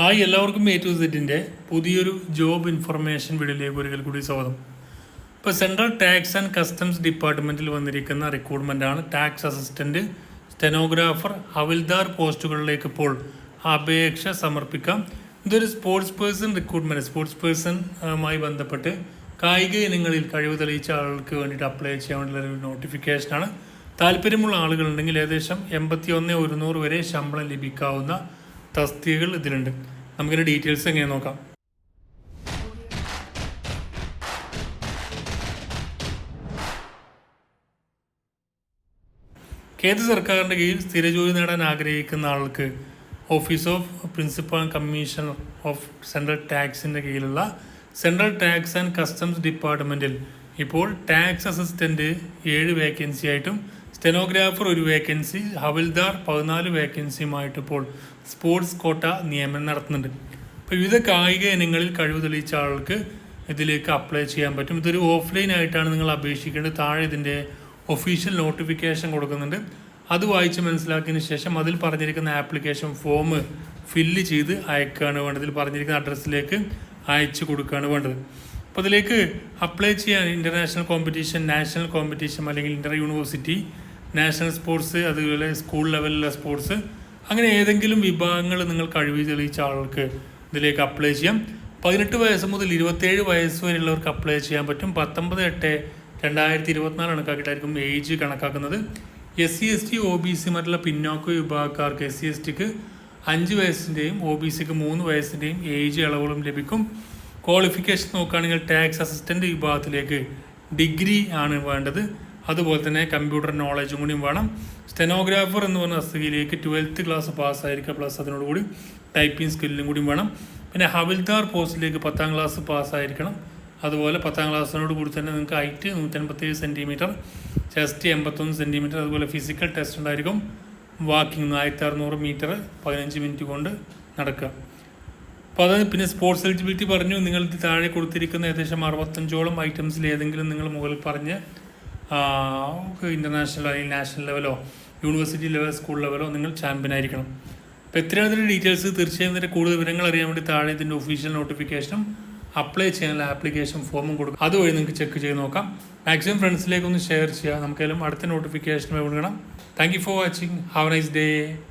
Hi എല്ലാവർക്കും A to സെറ്റിന്റെ പുതിയൊരു ജോബ് ഇൻഫർമേഷൻ വീഡിയോയിലേക്ക് ഒരിക്കൽ കൂടി സ്വാഗതം. ഇപ്പോൾ സെൻട്രൽ ടാക്സ് ആൻഡ് കസ്റ്റംസ് ഡിപ്പാർട്ട്മെന്റിൽ വന്നിരിക്കുന്ന റിക്രൂട്ട്മെന്റാണ് ടാക്സ് അസിസ്റ്റന്റ് സ്റ്റെനോഗ്രാഫർ ഹവിൽദാർ പോസ്റ്റുകളിലേക്ക് ഇപ്പോൾ അപേക്ഷ സമർപ്പിക്കാം. ഇതൊരു സ്പോർട്സ് പേഴ്സൺ റിക്രൂട്ട്മെന്റ് സ്പോർട്സ് പേഴ്സണുമായി ബന്ധപ്പെട്ട് കായിക ഇനങ്ങളിൽ കഴിവ് തെളിയിച്ച ആളുകൾക്ക് വേണ്ടിയിട്ട് അപ്ലൈ ചെയ്യാൻ വേണ്ടിയുള്ള നോട്ടിഫിക്കേഷനാണ് താല്പര്യമുള്ള ആളുകളുണ്ടെങ്കിൽ ഏകദേശം എൺപത്തി ഒന്ന് ഒരുന്നൂറ് വരെ ശമ്പളം ലഭിക്കാവുന്ന തസ്തികകൾ ഇതിലുണ്ട്. നമുക്കിതിന്റെ ഡീറ്റെയിൽസ് എങ്ങനെ നോക്കാം. കേന്ദ്ര സർക്കാരിന്റെ കീഴിൽ സ്ഥിര ജോലി നേടാൻ ആഗ്രഹിക്കുന്ന ആൾക്ക് office of principal commission of central ടാക്സിന്റെ കീഴിലുള്ള സെൻട്രൽ ടാക്സ് ആൻഡ് കസ്റ്റംസ് ഡിപ്പാർട്ട്മെന്റിൽ ഇപ്പോൾ ടാക്സ് അസിസ്റ്റന്റ് ഏഴ് വേക്കൻസി ആയിട്ടും സ്റ്റെനോഗ്രാഫർ ഒരു വേക്കൻസി ഹവിൽദാർ പതിനാല് വേക്കൻസിയുമായിട്ട് ഇപ്പോൾ സ്പോർട്സ് കോട്ട നിയമനം നടത്തുന്നുണ്ട്. അപ്പോൾ വിവിധ കായിക ഇനങ്ങളിൽ കഴിവ് തെളിയിച്ച ആൾക്ക് ഇതിലേക്ക് അപ്ലൈ ചെയ്യാൻ പറ്റും. ഇതൊരു ഓഫ്ലൈൻ ആയിട്ടാണ് നിങ്ങൾ അപേക്ഷിക്കേണ്ടത്. താഴെ ഇതിന്റെ ഒഫീഷ്യൽ നോട്ടിഫിക്കേഷൻ കൊടുക്കുന്നുണ്ട്. അത് വായിച്ച് മനസ്സിലാക്കിയതിന് ശേഷം അതിൽ പറഞ്ഞിരിക്കുന്ന ആപ്ലിക്കേഷൻ ഫോം ഫില്ല് ചെയ്ത് അയക്കുകയാണ് വേണ്ടത്. ഇതിൽ പറഞ്ഞിരിക്കുന്ന അഡ്രസ്സിലേക്ക് അയച്ചു കൊടുക്കുകയാണ് വേണ്ടത്. അപ്പോൾ ഇതിലേക്ക് അപ്ലൈ ചെയ്യാൻ ഇന്റർനാഷണൽ കോമ്പറ്റീഷൻ നാഷണൽ കോമ്പറ്റീഷൻ അല്ലെങ്കിൽ ഇന്റർ യൂണിവേഴ്സിറ്റി നാഷണൽ സ്പോർട്സ് അതുപോലെ സ്കൂൾ ലെവലിലെ സ്പോർട്സ് അങ്ങനെ ഏതെങ്കിലും വിഭാഗങ്ങൾ നിങ്ങൾ കഴിവ് തെളിയിച്ച ആൾക്ക് ഇതിലേക്ക് അപ്ലൈ ചെയ്യാം. പതിനെട്ട് വയസ്സ് മുതൽ ഇരുപത്തേഴ് വയസ്സ് വരെയുള്ളവർക്ക് അപ്ലൈ ചെയ്യാൻ പറ്റും. പത്തൊമ്പത് എട്ട് രണ്ടായിരത്തി ഇരുപത്തിനാല് കണക്കാക്കിയിട്ടായിരിക്കും ഏജ് കണക്കാക്കുന്നത്. S C S T O B C മറ്റുള്ള പിന്നോക്ക വിഭാഗക്കാർക്ക് എസ് സി എസ് ടിക്ക് അഞ്ച് വയസ്സിന്റെയും ഒ ബി സിക്ക് മൂന്ന് വയസ്സിന്റെയും ഏജ് ഇളവുകളും ലഭിക്കും. ക്വാളിഫിക്കേഷൻ നോക്കുകയാണെങ്കിൽ ടാക്സ് അസിസ്റ്റന്റ് വിഭാഗത്തിലേക്ക് ഡിഗ്രി ആണ് വേണ്ടത്. അതുപോലെ തന്നെ കമ്പ്യൂട്ടർ നോളജും കൂടി വേണം. സ്റ്റെനോഗ്രാഫർ എന്ന് പറഞ്ഞ തസ്തികയിലേക്ക് ട്വൽത്ത് ക്ലാസ് പാസ്സായിരിക്കുക പ്ലസ് അതിനോടുകൂടി ടൈപ്പിംഗ് സ്കില്ലും കൂടി വേണം. പിന്നെ ഹവിൽദാർ പോസ്റ്റിലേക്ക് പത്താം ക്ലാസ് പാസ്സായിരിക്കണം അതുപോലെ പത്താം ക്ലാസ്സിനോട് കൂടി തന്നെ നിങ്ങൾക്ക് ഹൈറ്റ് നൂറ്റൻപത്തേഴ് സെന്റിമീറ്റർ ചെസ്റ്റ് എൺപത്തൊന്ന് സെന്റിമീറ്റർ അതുപോലെ ഫിസിക്കൽ ടെസ്റ്റ് ഉണ്ടായിരിക്കും. വാക്കിംഗ് ആയിരത്തി അറുന്നൂറ് മീറ്റർ പതിനഞ്ച് മിനിറ്റ് കൊണ്ട് നടക്കുക. അപ്പോൾ അത് പിന്നെ സ്പോർട്സ് എലിജിബിലിറ്റി പറഞ്ഞു. നിങ്ങൾ താഴെ കൊടുത്തിരിക്കുന്ന ഏകദേശം അറുപത്തഞ്ചോളം ഐറ്റംസിൽ ഏതെങ്കിലും നിങ്ങൾ മുകളിൽ പറഞ്ഞ് ഇന്റർനാഷണൽ അല്ലെങ്കിൽ നാഷണൽ ലെവലോ യൂണിവേഴ്സിറ്റി ലെവൽ സ്കൂൾ ലെവലോ നിങ്ങൾ ചാമ്പ്യൻ ആയിരിക്കണം. അപ്പോൾ എത്രയാണ് ഇതിന്റെ ഡീറ്റെയിൽസ് തീർച്ചയായും ഇതിന്റെ കൂടുതൽ വിവരങ്ങൾ അറിയാൻ വേണ്ടി താഴെ ഇതിന്റെ ഒഫീഷ്യൽ നോട്ടിഫിക്കേഷനും അപ്ലൈ ചെയ്യാനുള്ള ആപ്ലിക്കേഷൻ ഫോമും കൊടുക്കും. അതുവഴി നിങ്ങൾക്ക് ചെക്ക് ചെയ്ത് നോക്കാം. മാക്സിമം ഫ്രണ്ട്സിലേക്ക് ഒന്ന് ഷെയർ ചെയ്യുക. നമുക്കെല്ലാം അടുത്ത നോട്ടിഫിക്കേഷൻ കൊടുക്കണം thank you for watching have nice day